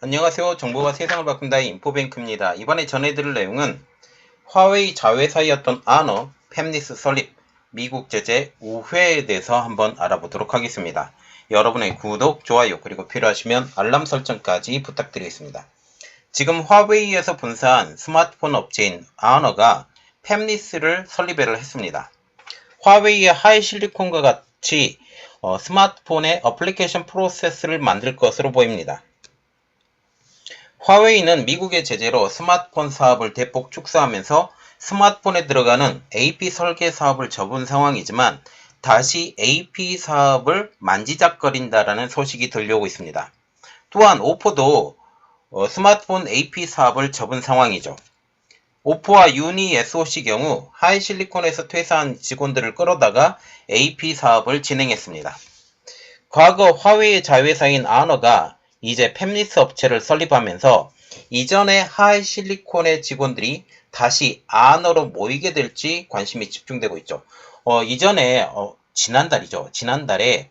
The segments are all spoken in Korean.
안녕하세요. 정보가 세상을 바꾼다의 인포뱅크입니다. 이번에 전해드릴 내용은 화웨이 자회사였던 아너, 팹리스 설립, 미국 제재 우회에 대해서 한번 알아보도록 하겠습니다. 여러분의 구독, 좋아요, 그리고 필요하시면 알람 설정까지 부탁드리겠습니다. 지금 화웨이에서 분사한 스마트폰 업체인 아너가 팹리스를 설립을 했습니다. 화웨이의 하이실리콘과 같이 어, 스마트폰의 어플리케이션 프로세스를 만들 것으로 보입니다. 화웨이는 미국의 제재로 스마트폰 사업을 대폭 축소하면서 스마트폰에 들어가는 AP 설계 사업을 접은 상황이지만 다시 AP 사업을 만지작거린다라는 소식이 들려오고 있습니다. 또한 오포도 어, 스마트폰 AP 사업을 접은 상황이죠. 오포와 유니 SOC 경우 하이실리콘에서 퇴사한 직원들을 끌어다가 AP 사업을 진행했습니다. 과거 화웨이 자회사인 아너가 이제 팹리스 업체를 설립하면서 이전의 하이실리콘의 직원들이 다시 아너로 모이게 될지 관심이 집중되고 있죠. 어, 이전에 어, 지난달이죠. 지난달에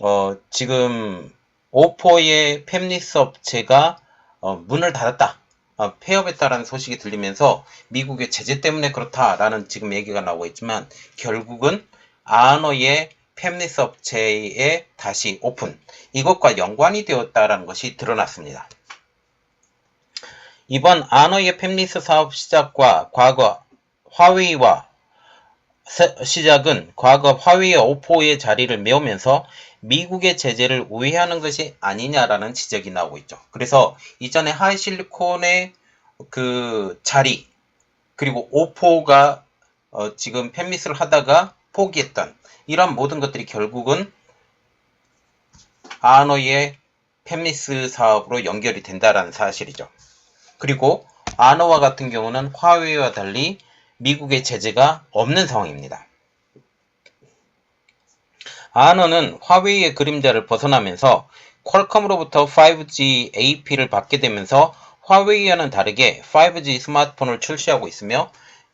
어, 지금 오포의 팹리스 업체가 어, 문을 닫았다. 어, 폐업했다라는 소식이 들리면서 미국의 제재 때문에 그렇다라는 지금 얘기가 나오고 있지만 결국은 아너의 팹리스 업체의 다시 오픈 이것과 연관이 되었다라는 것이 드러났습니다. 이번 아너의 팹리스 사업 시작과 과거 화웨이와 시작은 과거 화웨이 오포의 자리를 메우면서 미국의 제재를 우회하는 것이 아니냐라는 지적이 나오고 있죠. 그래서 이전에 하이실리콘의 그 자리 그리고 오포가 어 지금 팹리스를 하다가 포기했던 이런 모든 것들이 결국은 아너의 팹리스 사업으로 연결이 된다라는 사실이죠. 그리고 아너와 같은 경우는 화웨이와 달리 미국의 제재가 없는 상황입니다. 아너는 화웨이의 그림자를 벗어나면서 퀄컴으로부터 5G AP를 받게 되면서 화웨이와는 다르게 5G 스마트폰을 출시하고 있으며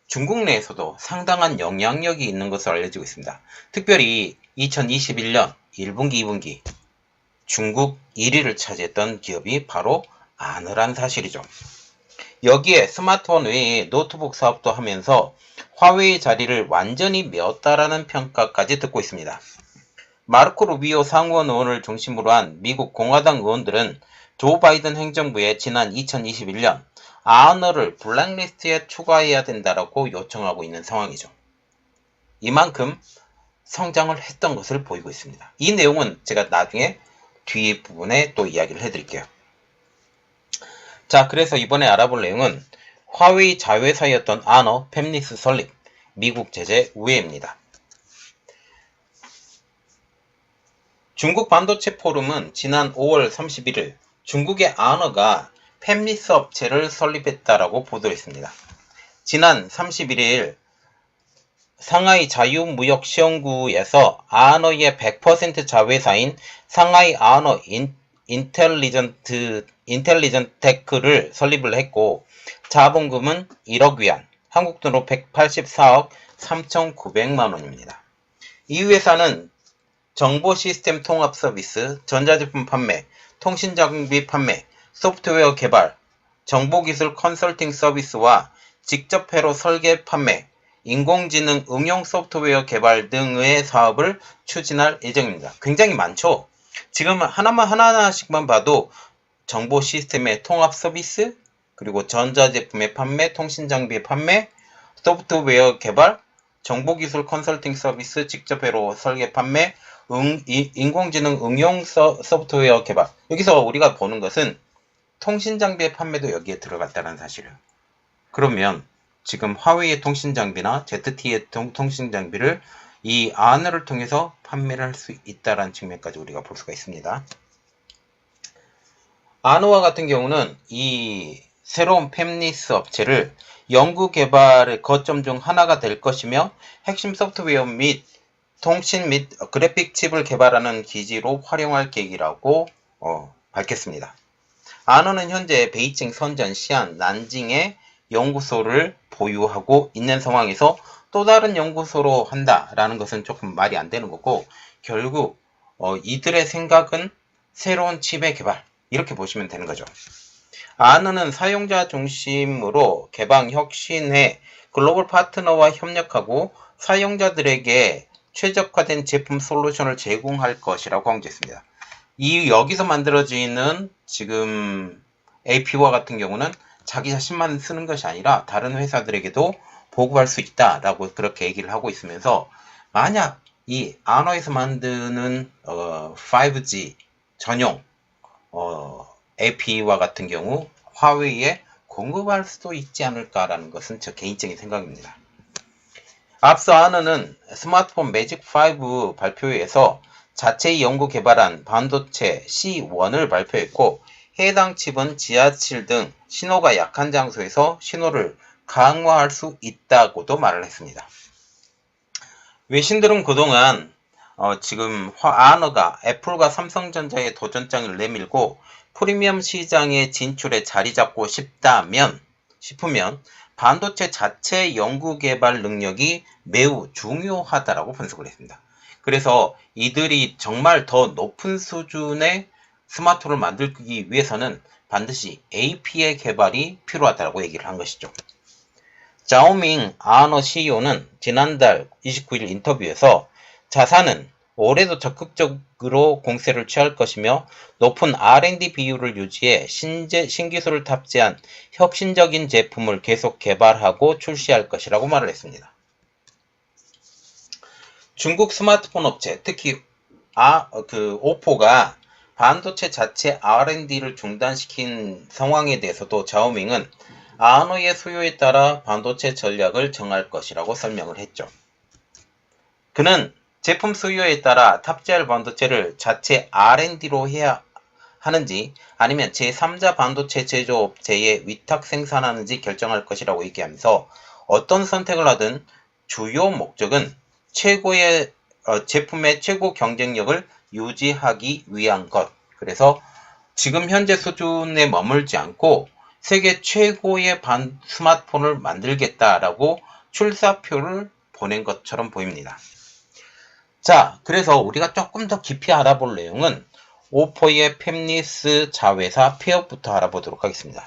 중국 내에서도 상당한 영향력이 있는 것으로 알려지고 있습니다. 특별히 2021년 1분기, 2분기 중국 1위를 차지했던 기업이 바로 아너란 사실이죠. 여기에 스마트폰 외에 노트북 사업도 하면서 화웨이 자리를 완전히 메었다라는 평가까지 듣고 있습니다. 마르코 루비오 상원 의원을 중심으로 한 미국 공화당 의원들은 조 바이든 행정부의 지난 2021년 아너를 블랙리스트에 추가해야 된다라고 요청하고 있는 상황이죠. 이만큼 성장을 했던 것을 보이고 있습니다. 이 내용은 제가 나중에 뒤에 부분에 또 이야기를 해드릴게요. 자, 그래서 이번에 알아볼 내용은 화웨이 자회사였던 아너 팹리스 설립, 미국 제재 우회입니다. 중국 반도체 포럼은 지난 5월 31일 중국의 아너가 팹리스 업체를 설립했다라고 보도했습니다. 지난 31일 상하이 자유무역시험구에서 아너의 100% 자회사인 상하이 아너 인, 인텔리전트 인텔리전트 테크를 설립을 했고 자본금은 1억 위안, 한국 돈으로 184억 3,900만 원입니다. 이 회사는 정보 시스템 통합 서비스, 전자제품 판매, 통신 장비 판매, 소프트웨어 개발, 정보기술 컨설팅 서비스와 직접 회로 설계 판매, 인공지능 응용 소프트웨어 개발 등의 사업을 추진할 예정입니다. 굉장히 많죠? 지금 하나만 하나하나씩만 봐도 정보 시스템의 통합 서비스, 그리고 전자제품의 판매, 통신장비의 판매, 소프트웨어 개발, 정보기술 컨설팅 서비스, 직접 회로 설계 판매, 응, 인공지능 응용 서, 소프트웨어 개발. 여기서 우리가 보는 것은 통신장비의 판매도 여기에 들어갔다는 사실을. 그러면 지금 화웨이의 통신장비나 ZT의 통신장비를 이 아너를 통해서 판매를 할 수 있다는 측면까지 우리가 볼 수가 있습니다. 아너와 같은 경우는 이 새로운 팹리스 업체를 연구 개발의 거점 중 하나가 될 것이며 핵심 소프트웨어 및 통신 및 그래픽 칩을 개발하는 기지로 활용할 계획이라고 어, 밝혔습니다. 아너는 현재 베이징, 선전, 시안, 난징에 연구소를 보유하고 있는 상황에서 또 다른 연구소로 한다라는 것은 조금 말이 안 되는 거고 결국 어, 이들의 생각은 새로운 칩의 개발 이렇게 보시면 되는 거죠. 아너는 사용자 중심으로 개방 혁신해 글로벌 파트너와 협력하고 사용자들에게 최적화된 제품 솔루션을 제공할 것이라고 강조했습니다. 이 여기서 만들어지는 지금 AP와 같은 경우는 자기 자신만 쓰는 것이 아니라 다른 회사들에게도 보급할 수 있다라고 그렇게 얘기를 하고 있으면서 만약 이 아너에서 만드는 어, 5G 전용 어, AP와 같은 경우 화웨이에 공급할 수도 있지 않을까라는 것은 저 개인적인 생각입니다. 앞서 아너는 스마트폰 매직 5 발표회에서 자체 연구 개발한 반도체 C1을 발표했고 해당 칩은 지하실 등 신호가 약한 장소에서 신호를 강화할 수 있다고도 말을 했습니다. 외신들은 그동안 어, 지금 아너가 애플과 삼성전자의 도전장을 내밀고 프리미엄 시장에 진출에 자리 잡고 싶다면 싶으면 반도체 자체 연구 개발 능력이 매우 중요하다라고 분석을 했습니다. 그래서 이들이 정말 더 높은 수준의 스마트폰을 만들기 위해서는 반드시 AP의 개발이 필요하다고 얘기를 한 것이죠. 자오밍 아너 CEO는 지난달 29일 인터뷰에서 자사는 올해도 적극적으로 공세를 취할 것이며 높은 R&D 비율을 유지해 신제, 신기술을 탑재한 혁신적인 제품을 계속 개발하고 출시할 것이라고 말을 했습니다. 중국 스마트폰 업체, 특히 아, 그 오포가 반도체 자체 R&D를 중단시킨 상황에 대해서도 자오밍은 아노의 수요에 따라 반도체 전략을 정할 것이라고 설명을 했죠. 그는 제품 수요에 따라 탑재할 반도체를 자체 R&D로 해야 하는지 아니면 제3자 반도체 제조업체에 위탁 생산하는지 결정할 것이라고 얘기하면서 어떤 선택을 하든 주요 목적은 최고의 어, 제품의 최고 경쟁력을 유지하기 위한 것. 그래서 지금 현재 수준에 머물지 않고 세계 최고의 반 스마트폰을 만들겠다라고 출사표를 보낸 것처럼 보입니다. 자, 그래서 우리가 조금 더 깊이 알아볼 내용은 오포의 펩리스 자회사 폐업부터 알아보도록 하겠습니다.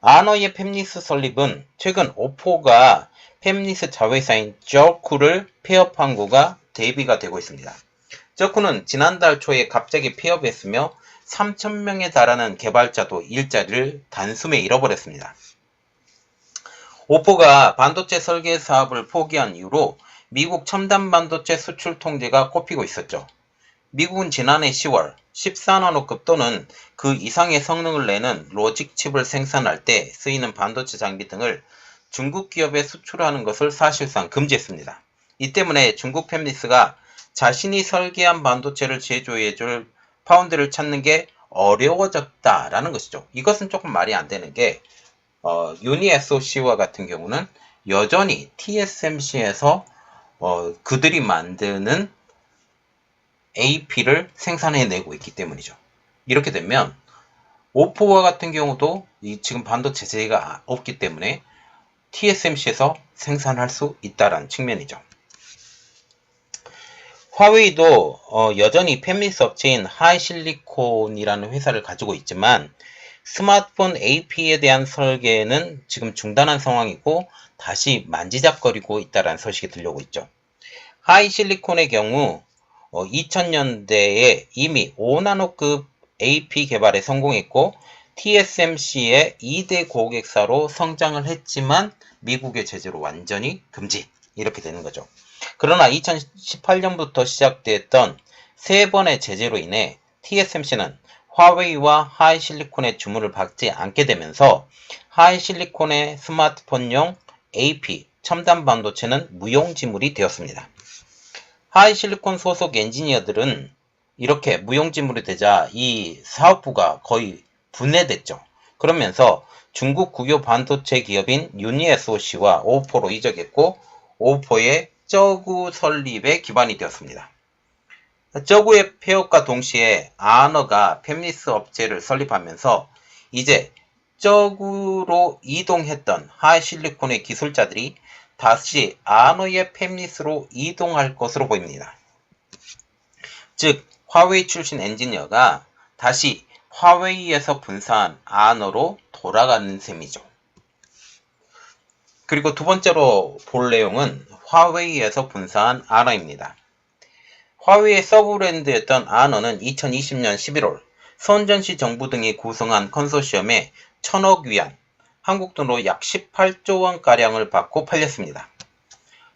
아너의 펩리스 설립은 최근 오포가 펩리스 자회사인 저쿠를 폐업한 거가 대비가 되고 있습니다. 저쿠는 지난달 초에 갑자기 폐업했으며 3,000명에 달하는 개발자도 일자리를 단숨에 잃어버렸습니다. 오포가 반도체 설계 사업을 포기한 이후로 미국 첨단 반도체 수출 통제가 꼽히고 있었죠. 미국은 지난해 10월 14나노급 또는 그 이상의 성능을 내는 로직 칩을 생산할 때 쓰이는 반도체 장비 등을 중국 기업에 수출하는 것을 사실상 금지했습니다. 이 때문에 중국 팹리스가 자신이 설계한 반도체를 제조해줄 파운드를 찾는 게 어려워졌다라는 것이죠. 이것은 조금 말이 안 되는 게 어, 유니 SOC와 같은 경우는 여전히 TSMC에서 어, 그들이 만드는 AP를 생산해내고 있기 때문이죠. 이렇게 되면 오포와 같은 경우도 지금 반도체 제재가 없기 때문에 TSMC에서 생산할 수 있다는 측면이죠. 화웨이도 어, 여전히 팹리스 업체인 하이실리콘이라는 회사를 가지고 있지만 스마트폰 AP에 대한 설계는 지금 중단한 상황이고 다시 만지작거리고 있다는 소식이 들려오고 있죠. 하이실리콘의 경우 어, 2000년대에 이미 5나노급 AP 개발에 성공했고 TSMC의 2대 고객사로 성장을 했지만 미국의 제재로 완전히 금지 이렇게 되는 거죠. 그러나 2018년부터 시작됐던 세 번의 제재로 인해 TSMC는 화웨이와 하이실리콘의 주문을 받지 않게 되면서 하이실리콘의 스마트폰용 AP 첨단 반도체는 무용지물이 되었습니다. 하이실리콘 소속 엔지니어들은 이렇게 무용지물이 되자 이 사업부가 거의 분해됐죠. 그러면서 중국 국유 반도체 기업인 유니에소시와 오포로 이적했고 오포의 저구 설립에 기반이 되었습니다. 저구의 폐업과 동시에 아너가 팹리스 업체를 설립하면서 이제 저구로 이동했던 하이실리콘의 기술자들이 다시 아너의 팹리스로 이동할 것으로 보입니다. 즉 화웨이 출신 엔지니어가 다시 화웨이에서 분사한 안으로 돌아가는 셈이죠. 그리고 두 번째로 볼 내용은 화웨이에서 분사한 아너입니다. 화웨이의 서브브랜드였던 아너는 2020년 11월 선전시 정부 등이 구성한 컨소시엄에 천억 위안, 한국 돈으로 약 18조 원가량을 받고 팔렸습니다.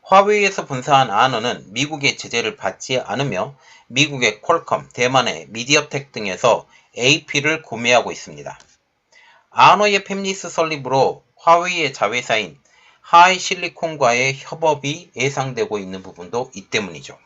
화웨이에서 분사한 아너는 미국의 제재를 받지 않으며 미국의 퀄컴, 대만의 미디어텍 등에서 AP를 구매하고 있습니다. 아너의 팹리스 설립으로 화웨이의 자회사인 하이실리콘과의 협업이 예상되고 있는 부분도 이 때문이죠.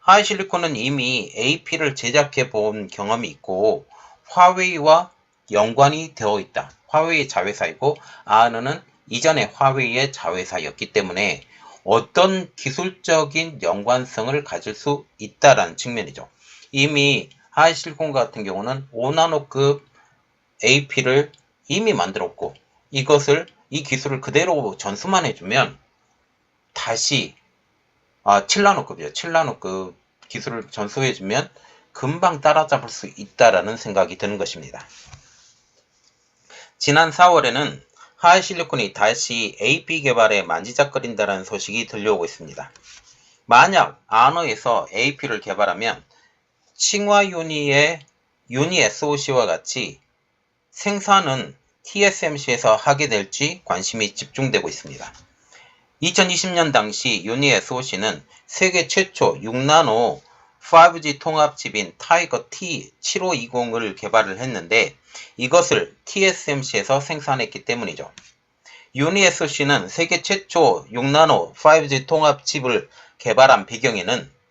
하이실리콘은 이미 AP를 제작해 본 경험이 있고 화웨이와 연관이 되어 있다. 화웨이의 자회사이고 아너는 이전에 화웨이의 자회사였기 때문에 어떤 기술적인 연관성을 가질 수 있다라는 측면이죠. 이미 하이실리콘 같은 경우는 5나노급 AP를 이미 만들었고 이것을 이 기술을 그대로 전수만 해주면 다시 아 7나노급이요. 7나노급 기술을 전수해주면 금방 따라잡을 수 있다라는 생각이 드는 것입니다. 지난 4월에는 하이실리콘이 다시 AP 개발에 만지작거린다는 소식이 들려오고 있습니다. 만약 아너에서 AP를 개발하면 칭화유니의 유니 SOC와 같이 생산은 TSMC에서 하게 될지 관심이 집중되고 있습니다. 2020년 당시 유니 SOC는 세계 최초 6나노 5G 통합칩인 타이거 T7520을 개발을 했는데 이것을 TSMC에서 생산했기 때문이죠. 유니 SOC는 세계 최초 6나노 5G 통합칩을 개발한 배경에는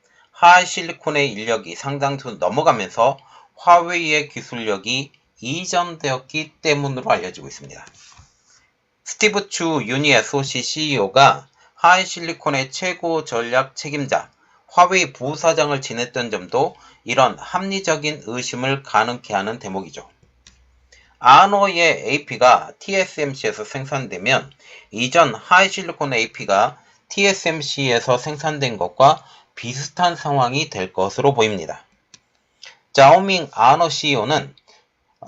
하이실리콘의 인력이 상당수 넘어가면서 화웨이의 기술력이 이전되었기 때문으로 알려지고 있습니다. 스티브 추 유니 SOC CEO가 하이실리콘의 최고 전략 책임자 화웨이 부사장을 지냈던 점도 이런 합리적인 의심을 가능케 하는 대목이죠. 아노의 AP가 TSMC에서 생산되면 이전 하이실리콘 AP가 TSMC에서 생산된 것과 비슷한 상황이 될 것으로 보입니다. 자오밍 아노 CEO는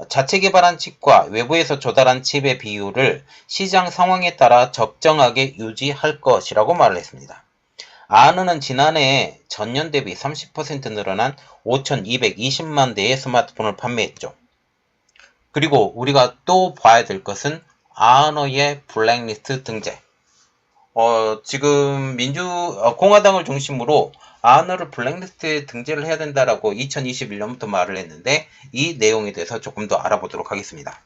자체 개발한 칩과 외부에서 조달한 칩의 비율을 시장 상황에 따라 적정하게 유지할 것이라고 말을 했습니다. 아느는 지난해 전년 대비 30% 늘어난 5,220만 대의 스마트폰을 판매했죠. 그리고 우리가 또 봐야 될 것은 아너의 블랙리스트 등재. 어, 지금 민주, 어, 공화당을 중심으로 아너를 블랙리스트에 등재를 해야 된다라고 2021년부터 말을 했는데 이 내용에 대해서 조금 더 알아보도록 하겠습니다.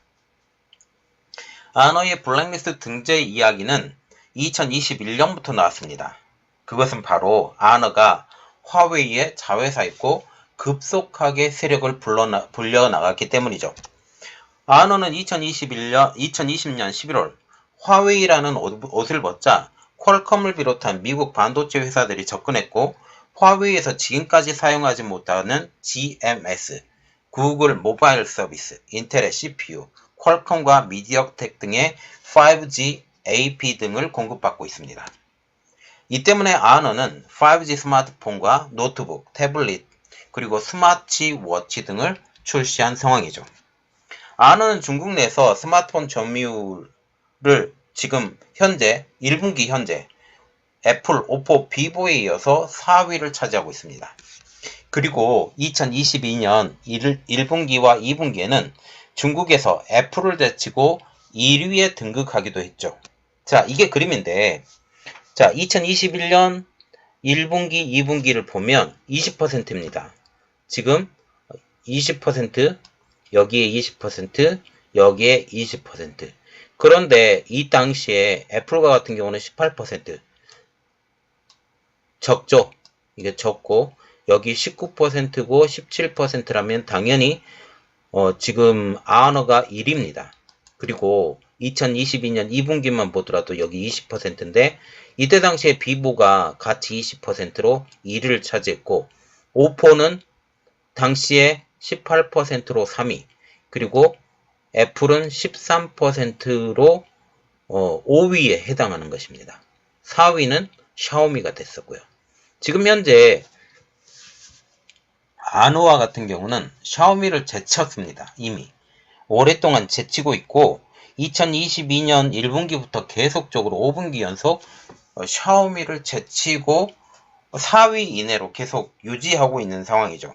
아너의 블랙리스트 등재 이야기는 2021년부터 나왔습니다. 그것은 바로 아너가 화웨이의 자회사였고 급속하게 세력을 불러나, 불려나갔기 때문이죠. 아너는 2021년, 2020년 11월 화웨이라는 옷, 을 벗자 퀄컴을 비롯한 미국 반도체 회사들이 접근했고 화웨이에서 지금까지 사용하지 못하는 GMS, 구글 모바일 서비스, 인텔의 CPU, 퀄컴과 미디어텍 등의 5G AP 등을 공급받고 있습니다. 이 때문에 아너는 5G 스마트폰과 노트북, 태블릿, 그리고 스마트 워치 등을 출시한 상황이죠. 아너는 중국 내에서 스마트폰 점유율을 지금 현재 1분기 현재 애플, 오포, 비보에 이어서 4위를 차지하고 있습니다. 그리고 2022년 1, 분기와 2분기에는 중국에서 애플을 제치고 1위에 등극하기도 했죠. 자, 이게 그림인데, 자, 2021년 1분기, 2분기를 보면 20%입니다. 지금 20%, 여기에 20%, 여기에 20%. 그런데 이 당시에 애플과 같은 경우는 18%, 적죠. 이게 적고 여기 19%고 17%라면 당연히 어, 지금 아너가 1입니다. 그리고 2022년 2분기만 보더라도 여기 20%인데 이때 당시에 비보가 같이 20%로 1위를 차지했고 오포는 당시에 18%로 3위 그리고 애플은 13%로 어, 5위에 해당하는 것입니다. 4위는 샤오미가 됐었고요. 지금 현재 아노와 같은 경우는 샤오미를 제쳤습니다. 이미. 오랫동안 제치고 있고 2022년 1분기부터 계속적으로 5분기 연속 어, 샤오미를 제치고 4위 이내로 계속 유지하고 있는 상황이죠.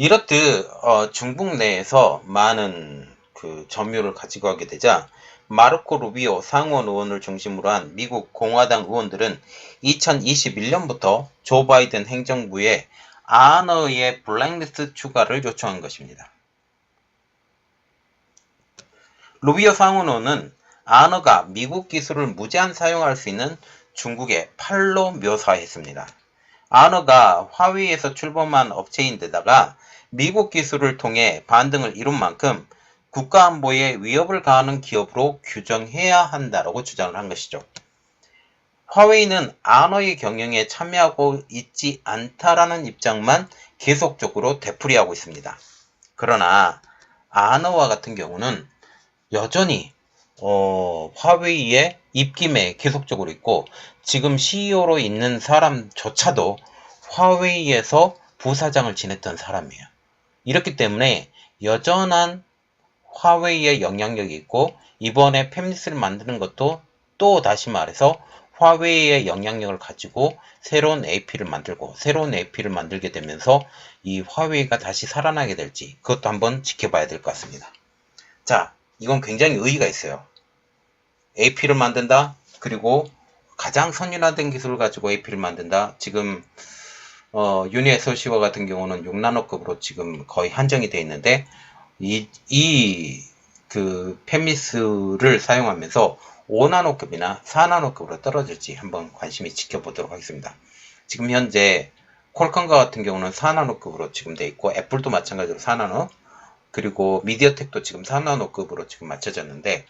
이렇듯 어, 중국 내에서 많은 그 점유를 가지고 하게 되자 마르코 루비오 상원 의원을 중심으로 한 미국 공화당 의원들은 2021년부터 조 바이든 행정부에 아너의 블랙리스트 추가를 요청한 것입니다. 루비오 상원 의원은 아너가 미국 기술을 무제한 사용할 수 있는 중국의 팔로 묘사했습니다. 아너가 화웨이에서 출범한 업체인데다가 미국 기술을 통해 반등을 이룬 만큼 국가안보에 위협을 가하는 기업으로 규정해야 한다라고 주장을 한 것이죠. 화웨이는 아너의 경영에 참여하고 있지 않다라는 입장만 계속적으로 되풀이하고 있습니다. 그러나 아너와 같은 경우는 여전히 어, 화웨이의 입김에 계속적으로 있고 지금 CEO로 있는 사람조차도 화웨이에서 부사장을 지냈던 사람이에요. 이렇기 때문에 여전한 화웨이의 영향력이 있고 이번에 팹리스를 만드는 것도 또 다시 말해서 화웨이의 영향력을 가지고 새로운 AP를 만들고 새로운 AP를 만들게 되면서 이 화웨이가 다시 살아나게 될지 그것도 한번 지켜봐야 될 것 같습니다. 자, 이건 굉장히 의의가 있어요. AP를 만든다. 그리고 가장 선진화된 기술을 가지고 AP를 만든다. 지금 어, 유니에서시와 같은 경우는 6나노급으로 지금 거의 한정이 되어 있는데 이, 이, 그, 페미스를 사용하면서 5나노급이나 4나노급으로 떨어질지 한번 관심이 지켜보도록 하겠습니다. 지금 현재 콜컴과 같은 경우는 4나노급으로 지금 돼 있고 애플도 마찬가지로 4나노 그리고 미디어텍도 지금 4나노급으로 지금 맞춰졌는데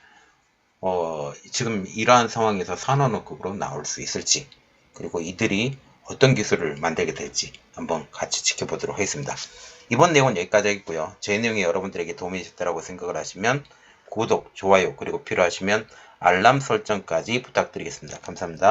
어, 지금 이러한 상황에서 4나노급으로 나올 수 있을지 그리고 이들이 어떤 기술을 만들게 될지 한번 같이 지켜보도록 하겠습니다. 이번 내용은 여기까지 하겠고요. 제 내용이 여러분들에게 도움이 되셨다고 생각을 하시면 구독, 좋아요, 그리고 필요하시면 알람 설정까지 부탁드리겠습니다. 감사합니다.